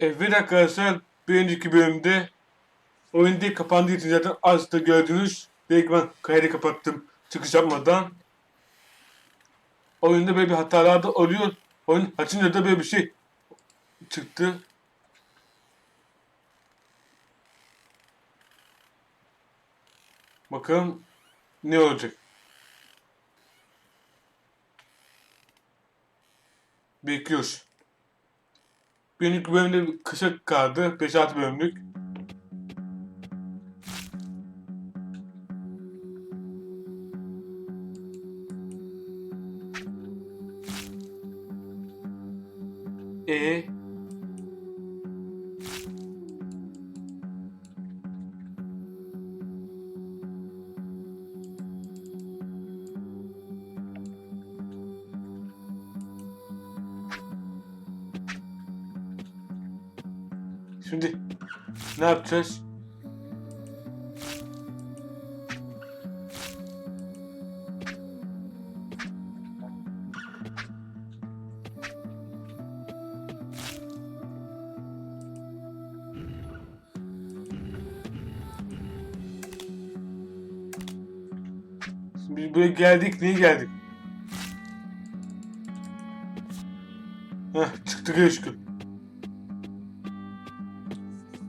Evet arkadaşlar önceki bölümde oyun değil kapandığı için zaten az da gördünüz. Belki ben kaydı kapattım çıkış yapmadan. Oyunda böyle bir hatalar da oluyor. Oyun açınca da böyle bir şey çıktı. Bakalım ne olacak. Bekliyoruz. Önceki bölümde kısa kaldı. 5-6 bölümlük. E ne yapacağız? Biz buraya geldik. Niye geldik? Heh, çıktık ya şükür.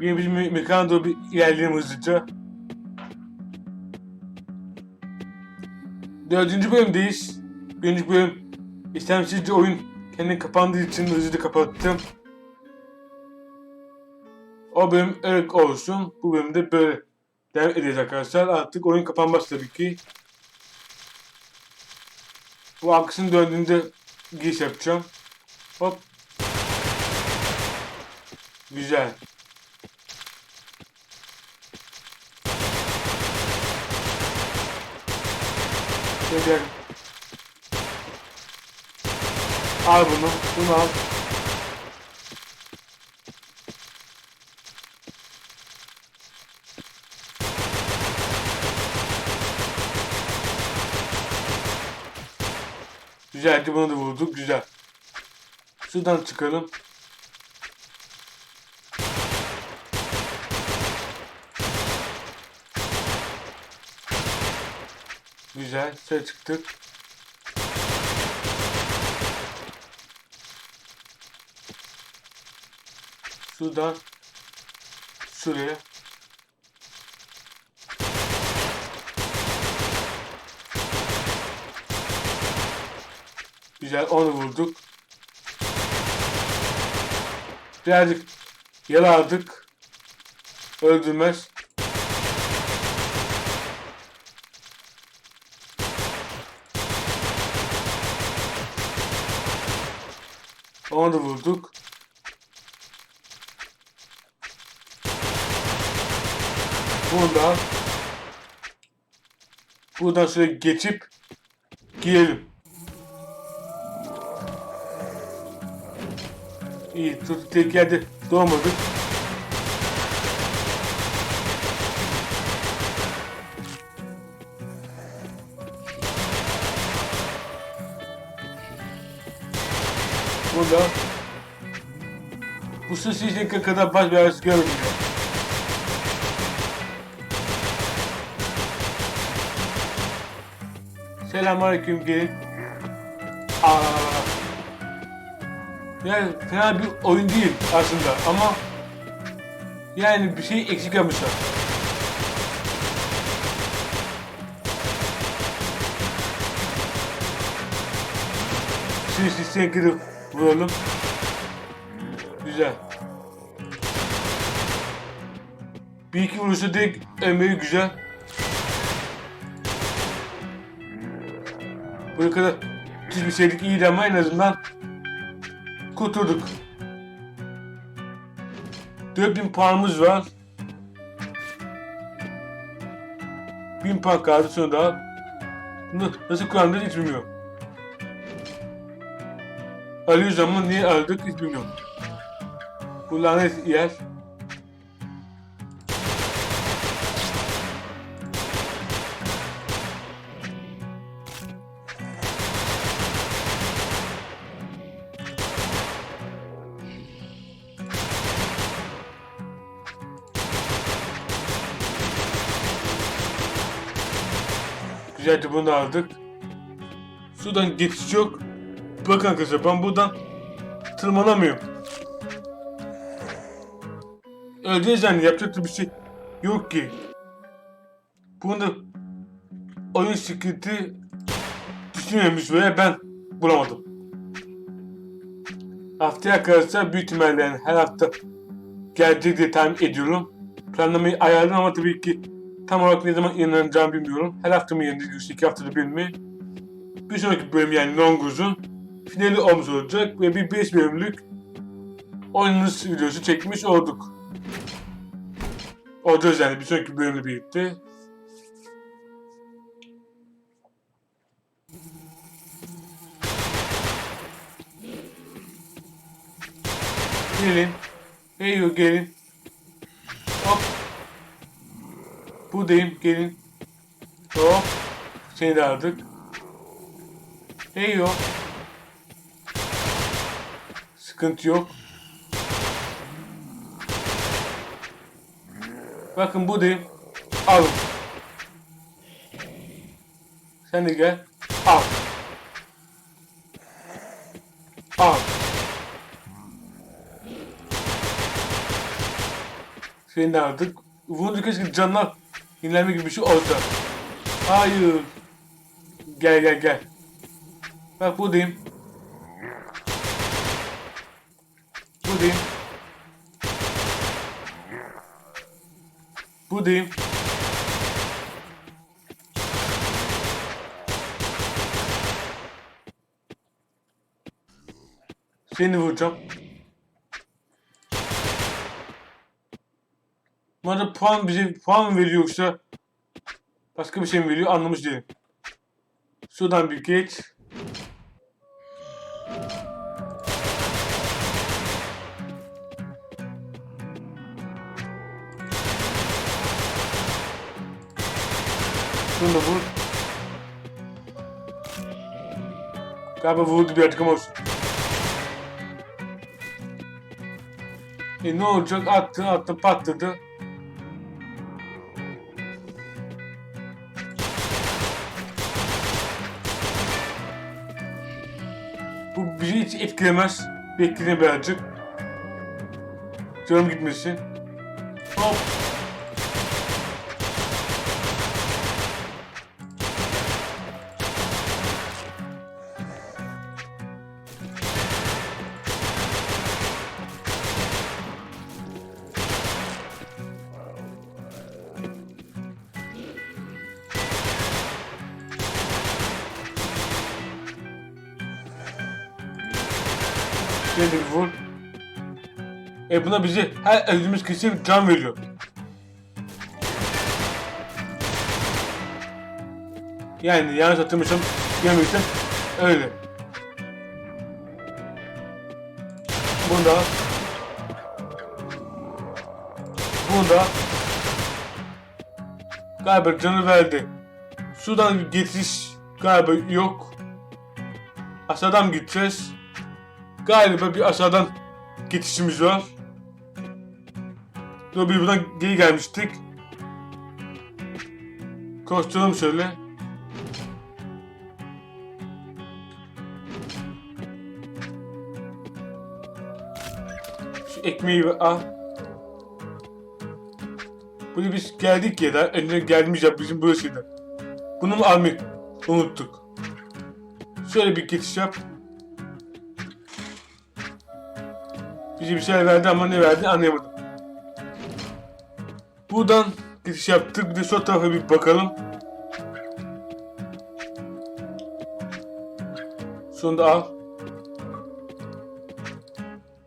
Bir bizim me- mekana doğru bir ilerleyelim hızlıca. Dördüncü bölümdeyiz. Birinci bölüm istemsizce oyun kendini kapandığı için hızlıca kapattım. O bölüm öyle olsun. Bu bölümde böyle devam edeceğiz arkadaşlar. Artık oyun kapanmaz tabii ki. Bu arkasının döndüğünde giriş yapacağım. Hop. Güzel. Şöyle Al bunu, bunu al. Güzeldi bunu da vurduk, güzel. Şuradan çıkalım. Güzel, şöyle çıktık. Şuradan şuraya. Güzel, onu vurduk. Birazcık yaradık. Öldürmez. Onu da vurduk. Buradan buradan şöyle geçip girelim. İyi, tut tek yerde doğmadık. 36 dakika kadar baş belası görmüyor. Selamünaleyküm ki. Yani fena bir oyun değil aslında ama yani bir şey eksik yapmışlar. Şimdi size girip vuralım. Güzel. Bir iki vuruşta direkt emeği güzel. Bu kadar çizmişseydik iyiydi ama en azından kurtulduk. 4000 puanımız var. 1000 puan kaldı sonra daha. Bunu nasıl kullandığını hiç bilmiyorum. Alıyoruz ama niye aldık hiç bilmiyorum. Bu lanet yer. Güzelce bunu da aldık. Sudan geçiş yok. Bakın arkadaşlar ben buradan tırmanamıyorum. Öleceğiz yani yapacak da bir şey yok ki. Bunda oyun sıkıntı düşünmemiş veya ben bulamadım. Haftaya arkadaşlar büyük ihtimalle yani her hafta gelecek diye tahmin ediyorum. Planlamayı ayarladım ama tabii ki tam olarak ne zaman yayınlanacağımı bilmiyorum. Her hafta mı yayınlayacağız, iki haftada bir mi? Bir sonraki bölüm yani Longuz'un finali olmuş olacak ve bir 5 bölümlük oynanış videosu çekmiş olduk. Olacağız yani bir sonraki bölümle birlikte. Gelin. Hey gelin. Hop. Buradayım gelin. Hop. Seni de aldık. Hey. Sıkıntı yok. Bakın buradayım. Alın. Sen de gel. Al. Al. Seni de aldık. Vurunca keşke canlar yenilenme gibi bir şey. Hayır. Gel gel gel. Bak buradayım. Buradayım. Buradayım. Seni vuracağım. Bana puan bize puan veriyor yoksa başka bir şey mi veriyor anlamış değilim. Şuradan bir geç. Şunu da vur. Galiba vurdu bir açıklama olsun. E ne olacak? Attı, attı, patladı. Bu bizi hiç etkilemez. Bekleyene birazcık. Canım gitmesin. Hop. Şöyle vur. E buna bizi her öldüğümüz kişi can veriyor. Yani yanlış hatırlamışım, yemişim. Öyle. Bunu da. Bunu da. Galiba canı verdi. Sudan geçiş galiba yok. Aşağıdan gideceğiz. Galiba bir aşağıdan geçişimiz var. Dur bir buradan geri gelmiştik. Koşturalım şöyle. Şu ekmeği al. Bunu biz geldik ya da önüne gelmiş ya bizim burasıydı. Bunu mu almayı unuttuk. Şöyle bir geçiş yap. Bize bir şey verdi ama ne verdi anlayamadım. Buradan giriş yaptık. Bir de sol tarafa bir bakalım. Sonunda al.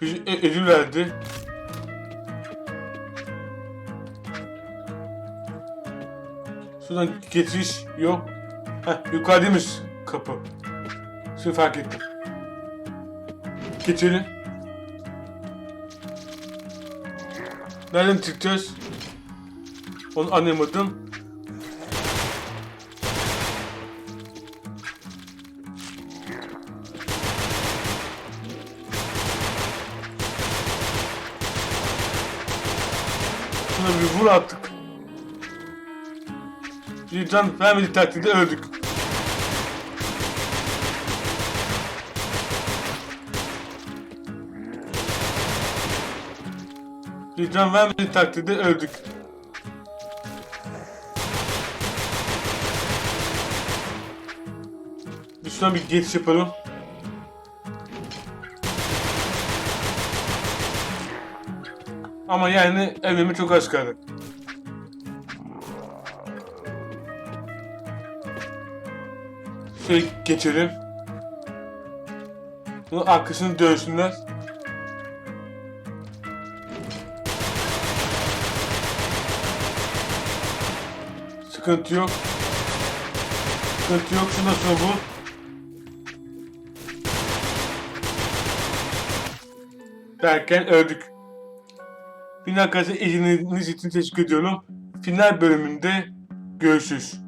Bize e- ödül verdi. Şuradan geçiş yok. Heh, yukarıdaymış kapı. Şimdi fark ettim. Geçelim. Nereden çıkacağız? Onu anlamadım. Şuna bir vur artık. Bir can vermediği takdirde öldük. Bir can vermediği takdirde öldük. Şuna bir geçiş yapalım. Ama yani evime çok az kaldı. Şöyle geçelim. Bunun arkasını dönsünler. Sıkıntı yok. Sıkıntı yok. Şundan sonra bu. Derken öldük. Final arkadaşlar izlediğiniz için teşekkür ediyorum. Final bölümünde görüşürüz.